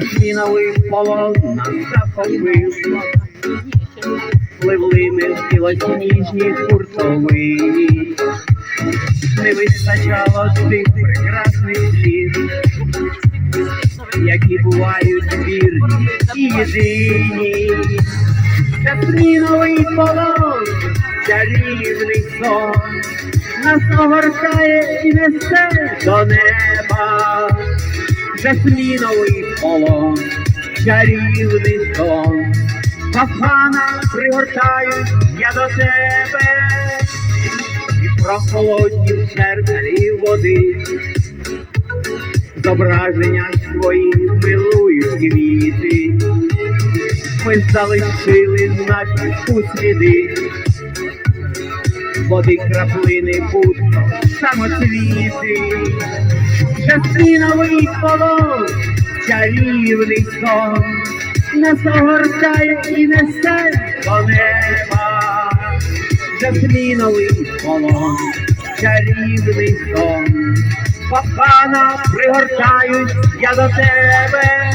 Жасміновий полон нас захопив, Пливли в білосніжній куртовині, не вистачало тих прекрасних слів, які бувають вірні і єдині. Жасміновий полон, чарівний сон, нас огортає і несе до неба. Жасміновий полон, чарівний сон, Кохана пригортаю я до тебе, і прохолодні в черзалі води, зображення свої милують квіти, ми залишили наші сліди, води краплини будто самоцвіти. Жасміновий полон, чарівний сон, нас огортає і несе до неба. Жасміновий полон, чарівний сон, папана пригортають я до тебе.